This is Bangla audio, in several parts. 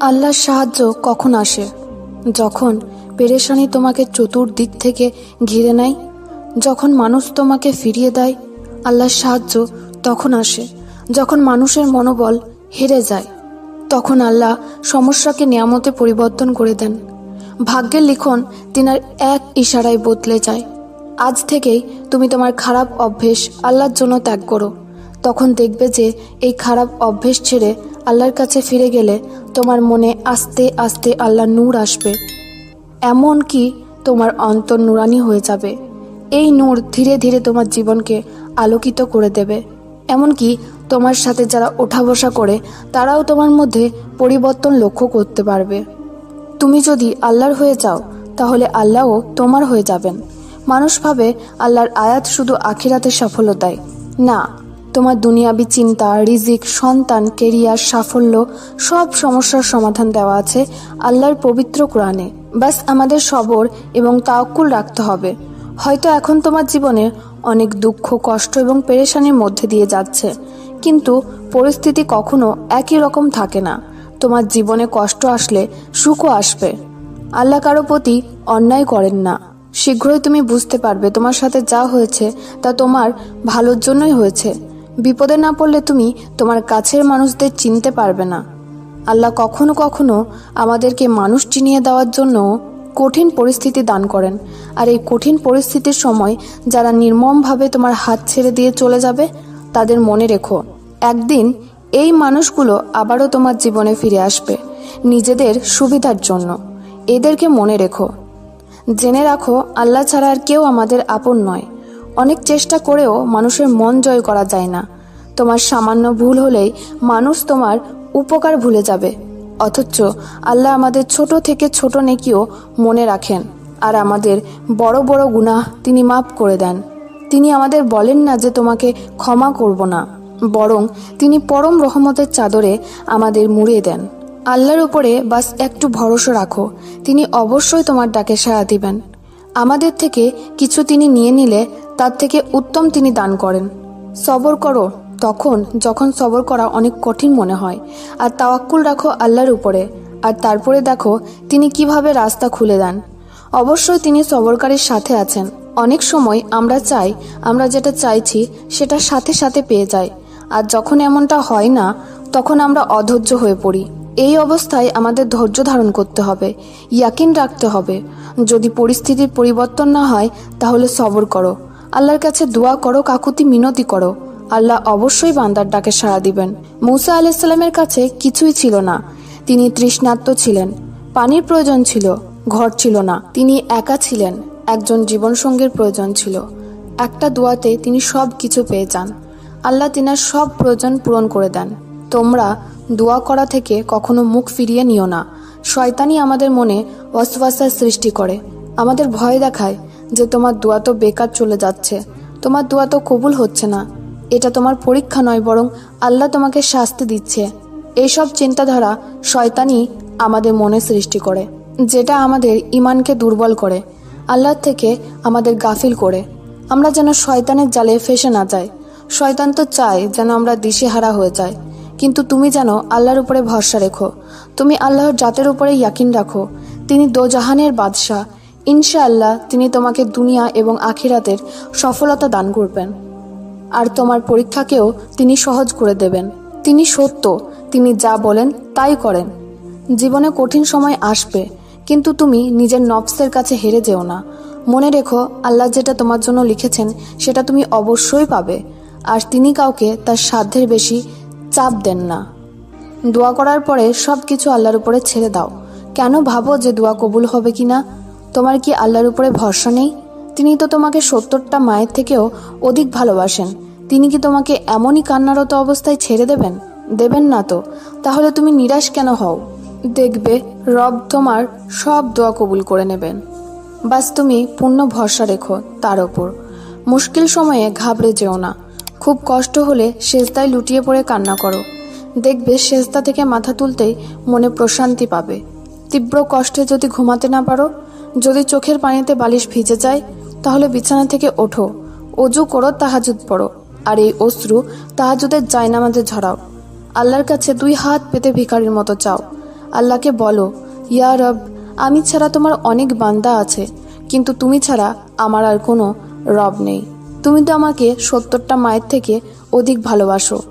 আল্লাহর সাহায্য কখন আসে? যখন পেরেশানি তোমাকে চতুর্দিক থেকে ঘিরে নেয়, যখন মানুষ তোমাকে ফিরিয়ে দেয়, আল্লাহর সাহায্য তখন আসে। যখন মানুষের মনোবল হেরে যায়, তখন আল্লাহ সমস্যাকে নিয়ামতে পরিবর্তন করে দেন। ভাগ্যের লিখন তিনার এক ইশারায় বদলে যায়। আজ থেকেই তুমি তোমার খারাপ অভ্যেস আল্লাহর জন্য ত্যাগ করো। তখন দেখবে যে এই খারাপ অভ্যেস ছেড়ে আল্লাহর কাছে ফিরে গেলে তোমার মনে আস্তে আস্তে আল্লাহর নূর আসবে। এমন কি তোমার অন্তর নুরানি হয়ে যাবে। এই নূর ধীরে ধীরে তোমার জীবনকে আলোকিত করে দেবে। এমনকি তোমার সাথে যারা ওঠা বসা করে, তারাও তোমার মধ্যে পরিবর্তন লক্ষ্য করতে পারবে। তুমি যদি আল্লাহর হয়ে যাও, তাহলে আল্লাহও তোমার হয়ে যাবেন। মানুষ ভাবে আল্লাহর আয়াত শুধু আখিরাতে সফলতায় না তোমার দুনিয়াবি চিন্তা, রিজিক, সন্তান কেরিয়ার সাফল্য, সব সমস্যার সমাধান দেওয়া আছে আল্লাহর পবিত্র কোরআনে। ব্যাস, আমাদের সবর এবং তাওকুল রাখতে হবে। হয়তো এখন তোমার জীবনে অনেক দুঃখ, কষ্ট এবং পেরেশানির মধ্যে দিয়ে যাচ্ছে, কিন্তু পরিস্থিতি কখনো একই রকম থাকে না। তোমার জীবনে কষ্ট আসলে সুখও আসবে। আল্লাহ কারও প্রতি অন্যায় করেন না। শীঘ্রই তুমি বুঝতে পারবে তোমার সাথে যা হয়েছে তা তোমার ভালোর জন্যই হয়েছে। বিপদে না পড়লে তুমি তোমার কাছের মানুষদের চিনতে পারবে না। আল্লাহ কখনো কখনো আমাদেরকে মানুষ চিনিয়ে দেওয়ার জন্য কঠিন পরিস্থিতি দান করেন। আর এই কঠিন পরিস্থিতির সময় যারা নির্মমভাবে তোমার হাত ছেড়ে দিয়ে চলে যাবে, তাদের মনে রেখো, একদিন এই মানুষগুলো আবারও তোমার জীবনে ফিরে আসবে, নিজেদের সুবিধার জন্য। এদেরকে মনে রেখো। জেনে রাখো, আল্লাহ ছাড়া আর কেউ আমাদের আপন নয়। অনেক চেষ্টা করেও মানুষের মন জয় করা যায় না। তোমার সামান্য ভুল হলেই মানুষ তোমার উপকার ভুলে যাবে। অথচ আল্লাহ আমাদের ছোট থেকে ছোট নেকিও মনে রাখেন। আর আমাদের বড় বড় গুনাহ তিনি মাফ করে দেন। তিনি আমাদের বলেন না যে তোমাকে ক্ষমা করব না। বরং তিনি পরম রহমতের চাদরে আমাদের মুড়িয়ে দেন। আল্লাহর উপরে বাস একটু ভরসা রাখো। তিনি অবশ্যই তোমার ডাকে সাড়া দিবেন। আমাদের থেকে কিছু তিনি নিয়ে নিলে তার থেকে উত্তম তিনি দান করেন। সবর করো, তখন যখন সবর করা অনেক কঠিন মনে হয়। আর তাওয়াক্কুল রাখো আল্লাহর উপরে। আর তারপরে দেখো, তিনি কীভাবে রাস্তা খুলে দেন। অবশ্যই তিনি সবরকারীর সাথে আছেন। অনেক সময় আমরা চাই, আমরা যেটা চাইছি, সেটা সাথে সাথে পেয়ে যাই। আর যখন এমনটা হয় না, তখন আমরা অধৈর্য হয়ে পড়ি। এই অবস্থায় আমাদের ধৈর্য ধারণ করতে হবে, ইয়াকিন রাখতে হবে। যদি পরিস্থিতির পরিবর্তন না হয়, তাহলে সবর করো। আল্লাহর কাছে দোয়া করো, কাকুতি মিনতি করো। আল্লাহ অবশ্যই বান্দার ডাকে সাড়া দিবেন। মৌসা আলাইসাল্লামের কাছে কিছুই ছিল না। তিনি তৃষ্ণাত্ম ছিলেন। পানির প্রয়োজন ছিল, ঘর ছিল না। তিনি একা ছিলেন, একজন জীবনসঙ্গীর প্রয়োজন ছিল। একটা দোয়াতে তিনি সব কিছু পেয়ে যান। আল্লাহ তিনার সব প্রয়োজন পূরণ করে দেন। তোমরা দোয়া করা থেকে কখনো মুখ ফিরিয়ে নিও না। শয়তানি আমাদের মনে ওয়াসওয়াসার সৃষ্টি করে। আমাদের ভয় দেখায় যে তোমার দোয়া তো বেকার চলে যাচ্ছে। তোমার দোয়া তো কবুল হচ্ছে না। এটা তোমার পরীক্ষা নয়, বরং আল্লাহ তোমাকে শাস্তি দিচ্ছে। এইসব চিন্তাধারা শয়তানি আমাদের মনে সৃষ্টি করে, যেটা আমাদের ইমানকে দুর্বল করে আল্লাহ থেকে আমাদের গাফিল করে। আমরা যেন শয়তানের জালে ফেসে না যাই। শয়তান তো চায় যেন আমরা দিশেহারা হয়ে যাই। কিন্তু তুমি যেন আল্লাহর উপরে ভরসা রেখো। তুমি আল্লাহর জাতের উপরে ইয়াকিন রাখো। তিনি দোজাহানের বাদশাহ। ইনশাআল্লাহ তিনি তোমাকে দুনিয়া এবং আখিরাতের সফলতা দান করবেন। আর তোমার পরীক্ষাকেও তিনি সহজ করে দেবেন। তিনি সত্য, তিনি যা বলেন তাই করেন। জীবনে কঠিন সময় আসবে, কিন্তু তুমি নিজের নফসের কাছে হেরে যেও না। মনে রেখো, আল্লাহ যেটা তোমার জন্য লিখেছেন, সেটা তুমি অবশ্যই পাবে। আর তিনি কাউকে তার সাধ্যের বেশি চাপ দেন না। দোয়া করার পরে সব কিছু আল্লাহর উপরে ছেড়ে দাও। কেন ভাবো যে দোয়া কবুল হবে কি না তোমার কি আল্লাহর উপরে ভরসা নেই? তিনি তো তোমাকে সত্তরটা মায়ের থেকেও অধিক ভালোবাসেন। তিনি কি তোমাকে এমনই কান্নারত অবস্থায় ছেড়ে দেবেন? দেবেন না তো। তাহলে তুমি নিরাশ কেন হও? দেখবে রব তোমার সব দোয়া কবুল করে নেবেন। বাস তুমি পূর্ণ ভরসা রেখো তার ওপর। মুশকিল সময়ে ঘাবড়ে যেও না। খুব কষ্ট হলে সেজদায় লুটিয়ে পড়ে কান্না করো। দেখবে সেজদা থেকে মাথা তুলতেই মনে প্রশান্তি পাবে। তীব্র কষ্টে যদি ঘুমাতে না পারো যদি চোখের পানিতে বালিশ ভিজে যায়, তাহলে বিছানা থেকে ওঠো। অজু করো, তাহাজুদ পড়ো। আর এই অশ্রু তাহাজুদের জায়নামাজে ঝরাও। আল্লাহর কাছে দুই হাত পেতে ভিখারির মতো চাও। আল্লাহকে বলো, ইয়া রব, আমি ছাড়া তোমার অনেক বান্দা আছে, কিন্তু তুমি ছাড়া আমার আর কোনো রব নেই। তুমি তো আমাকে সত্তরটা মায়ের থেকে অধিক ভালোবাসো।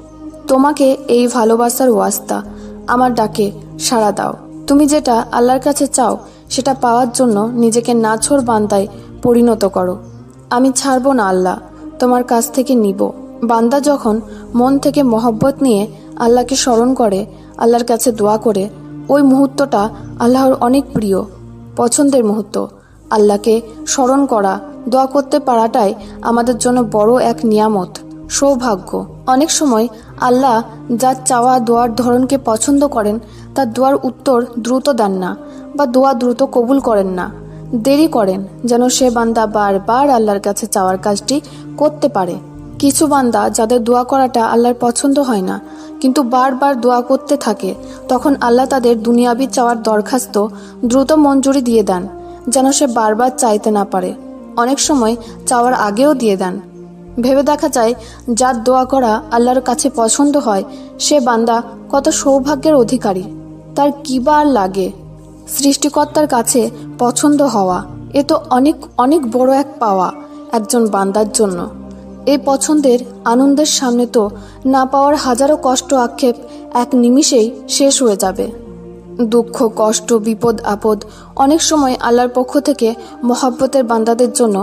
তোমাকে এই ভালোবাসার ওয়াস্তা, আমার ডাকে সাড়া দাও। তুমি যেটা আল্লাহর কাছে চাও সেটা পাওয়ার জন্য নিজেকে নাছর বান্দায় পরিণত করো। আমি ছাড়বো না আল্লাহ, তোমার কাছ থেকে নিব। বান্দা যখন মন থেকে মহব্বত নিয়ে আল্লাহকে স্মরণ করে, আল্লাহর কাছে দোয়া করে, ওই মুহূর্তটা আল্লাহর অনেক প্রিয়, পছন্দের মুহূর্ত। আল্লাহকে স্মরণ করা, দোয়া করতে পারাটাই আমাদের জন্য বড় এক নিয়ামত, সৌভাগ্য। অনেক সময় আল্লাহ যার চাওয়া দোয়ার ধরনকে পছন্দ করেন, তার দোয়ার উত্তর দ্রুত দেন না। বা দোয়া দ্রুত কবুল করেন না। দেরি করেন যেন সে বান্দা বারবার আল্লাহর কাছে চাওয়ার কাজটি করতে পারে। কিছু বান্দা যাদের দোয়া করাটা আল্লাহর পছন্দ হয় না, কিন্তু বারবার দোয়া করতে থাকে, তখন আল্লাহ তাদের দুনিয়াবি চাওয়ার দরখাস্ত দ্রুত মঞ্জুরি দিয়ে দেন, যেন সে বারবার চাইতে না পারে। অনেক সময় চাওয়ার আগেও দিয়ে দেন। ভেবে দেখা যায়, যার দোয়া করা আল্লাহর কাছে পছন্দ হয়, সে বান্দা কত সৌভাগ্যের অধিকারী। তার কি বা আর লাগে? সৃষ্টিকর্তার কাছে পছন্দ হওয়া, এ তো অনেক অনেক বড় এক পাওয়া একজন বান্দার জন্য। এই পছন্দের আনন্দের সামনে তো না পাওয়ার হাজারো কষ্ট আক্ষেপ এক নিমিষেই শেষ হয়ে যাবে। দুঃখ, কষ্ট, বিপদ, আপদ অনেক সময় আল্লাহর পক্ষ থেকে মহাব্বতের বান্দাদের জন্য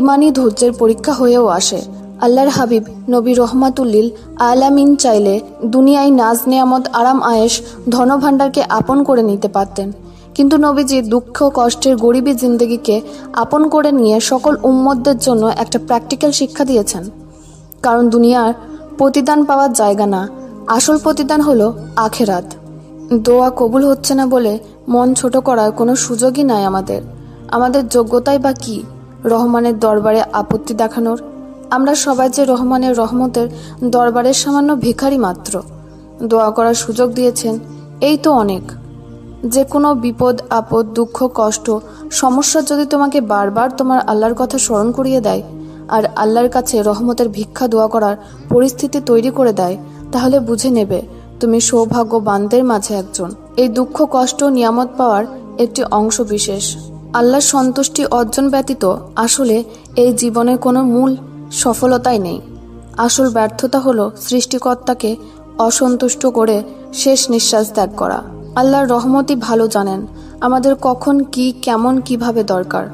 ইমানি ধৈর্যের পরীক্ষা হয়েও আসে। আল্লাহর হাবিব নবী রহমাতুল্লিল আলামিন চাইলে দুনিয়ায় নাজ নেয়ামত আরাম, আয়েশ, ধনভাণ্ডারকে আপন করে নিতে পারতেন। কিন্তু নবীজি দুঃখ, কষ্টের গরিবী জিন্দগিকে আপন করে নিয়ে সকল উম্মতদের জন্য একটা প্র্যাকটিক্যাল শিক্ষা দিয়েছেন। কারণ দুনিয়ার প্রতিদান পাওয়ার জায়গা না, আসল প্রতিদান হলো আখেরাত। দোয়া কবুল হচ্ছে না বলে মন ছোট করার কোনো সুযোগই নাই আমাদের। আমাদের যোগ্যতাই বা কি? রহমানের দরবারে আপত্তি দেখানোর? আমরা সবাই যে রহমানের, রহমতের দরবারের সামান্য ভিখারি মাত্র। দোয়া করার সুযোগ দিয়েছেন, এই তো অনেক। যে কোনো বিপদ, আপদ, দুঃখ, কষ্ট, সমস্যা যদি তোমাকে বারবার তোমার আল্লাহর কথা স্মরণ করিয়ে দেয় আর আল্লাহর কাছে রহমতের ভিক্ষা দোয়া করার পরিস্থিতি তৈরি করে দেয়, তাহলে বুঝে নেবে তুমি সৌভাগ্যবানদের মাঝে একজন। এই দুঃখ, কষ্ট, নিয়ামত পাওয়ার একটি অংশ বিশেষ। আল্লাহর সন্তুষ্টি অর্জন ব্যতীত আসলে এই জীবনের কোনো মূল সফলতাই নেই। আসল ব্যর্থতা হলো সৃষ্টিকর্তাকে অসন্তুষ্ট করে শেষ নিঃশ্বাস ত্যাগ করা। আল্লাহর রহমতই ভালো জানেন, আমাদের কখন কি, কেমন, কীভাবে দরকার।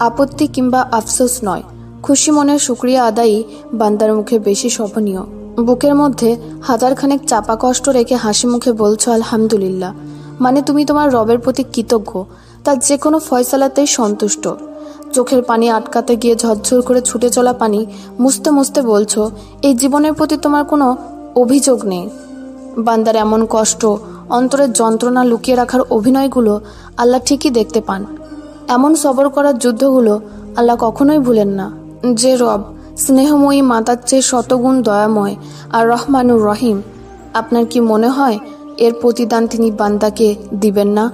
আপত্তি কিংবা আফসোস নয়, খুশি মনের শুক্রিয়া আদায়ই বান্দার মুখে বেশি শোভনীয়। বুকের মধ্যে হাজারখানেক চাপা কষ্ট রেখে হাসি মুখে বলছো, আলহামদুলিল্লাহ। মানে তুমি তোমার রবের প্রতি কৃতজ্ঞ তার যে কোনো ফয়সালাতেই সন্তুষ্ট। চোখের পানি আটকাতে গিয়ে ঝরঝর করে ছুটে চলা পানি, মুছতে মুছতে বলছো, এই জীবনের প্রতি তোমার কোনো অভিযোগ নেই। বান্দার এমন কষ্ট অন্তরের যন্ত্রণা লুকিয়ে রাখার অভিনয়গুলো আল্লাহ ঠিকই দেখতে পান। এমন সবর করার যুদ্ধগুলো আল্লাহ কখনোই ভুলেন না। যে রব, স্নেহময়ী মাতার চেয়ে শতগুণ দয়াময় আর রহমানুর রহিম, আপনার কি মনে হয় এর প্রতিদান তিনি বান্দাকে দিবেন না?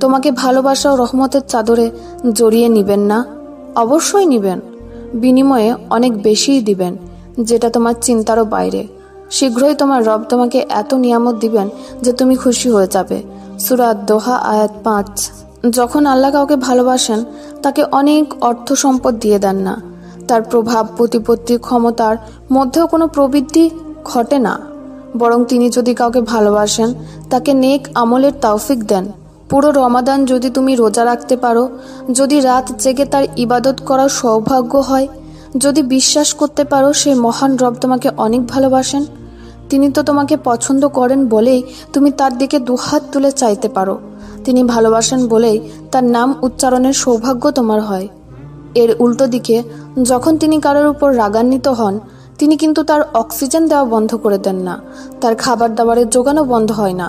তোমাকে ভালোবাসা ও রহমতের চাদরে জড়িয়ে নিবেন না? অবশ্যই নিবেন। বিনিময়ে অনেক বেশিই দিবেন, যেটা তোমার চিন্তারও বাইরে। শীঘ্রই তোমার রব তোমাকে এত নিয়ামত দিবেন যে তুমি খুশি হয়ে যাবে। সুরাত দোহা, আয়াত পাঁচ। যখন আল্লাহ কাউকে ভালোবাসেন, তাকে অনেক অর্থ সম্পদ দিয়ে দেন না। তার প্রভাব, প্রতিপত্তি, ক্ষমতার মধ্যেও কোনো প্রবৃদ্ধি ঘটে না। বরং তিনি যদি কাউকে ভালোবাসেন, তাকে নেক আমলের তৌফিক দেন। পুরো রমাদান যদি তুমি রোজা রাখতে পারো, যদি রাত জেগে তার ইবাদত করার সৌভাগ্য হয় যদি বিশ্বাস করতে পারো সেই মহান রব তোমাকে অনেক ভালোবাসেন, তিনি তো তোমাকে পছন্দ করেন বলেই তুমি তার দিকে দুহাত তুলে চাইতে পারো। তিনি ভালোবাসেন বলেই তার নাম উচ্চারণের সৌভাগ্য তোমার হয়। এর উল্টো দিকে, যখন তিনি কারোর উপর রাগান্বিত হন, তিনি কিন্তু তার অক্সিজেন দেওয়া বন্ধ করে দেন না, তার খাবার দাবারের যোগানও বন্ধ হয় না,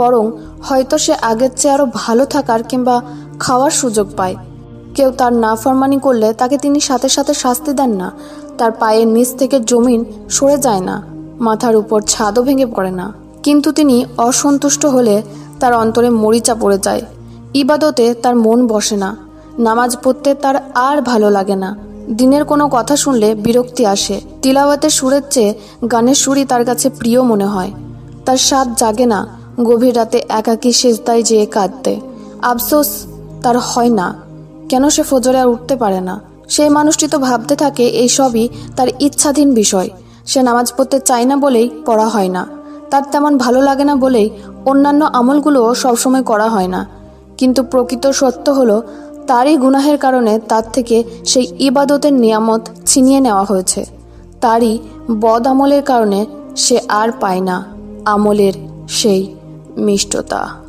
বরং হয়তো সে আগের চেয়ে আরও ভালো থাকার কিংবা খাওয়ার সুযোগ পায়। কেউ তার নাফরমানি করলে তাকে তিনি সাথে সাথে শাস্তি দেন না। তার পায়ের নিচ থেকে জমিন সরে যায় না, মাথার উপর ছাদও ভেঙে পড়ে না। কিন্তু তিনি অসন্তুষ্ট হলে তার অন্তরে মরিচা পড়ে যায়। ইবাদতে তার মন বসে না, নামাজ পড়তে তার আর ভালো লাগে না। দিনের কোনো কথা শুনলে বিরক্তি আসে, তিলাওয়াতের সুরের চেয়ে গানের সুরই তার কাছে প্রিয় মনে হয়। তার স্বাদ জাগে না, গভীর রাতে একাকী সেজদায় যেয়ে কাঁদতে। আফসোস তার হয় না। কেন সে ফজরে আর উঠতে পারে না? সেই মানুষটি তো ভাবতে থাকে এই সবই তার ইচ্ছাধীন বিষয়। সে নামাজ পড়তে চায় না বলেই পড়া হয় না। তার তেমন ভালো লাগে না বলেই অন্যান্য আমলগুলোও সবসময় করা হয় না। কিন্তু প্রকৃত সত্য হলো, তারই গুনাহের কারণে তার থেকে সেই ইবাদতের নিয়ামত ছিনিয়ে নেওয়া হয়েছে। তারই বদ আমলের কারণে সে আর পায় না আমলের সেই মিষ্টতা।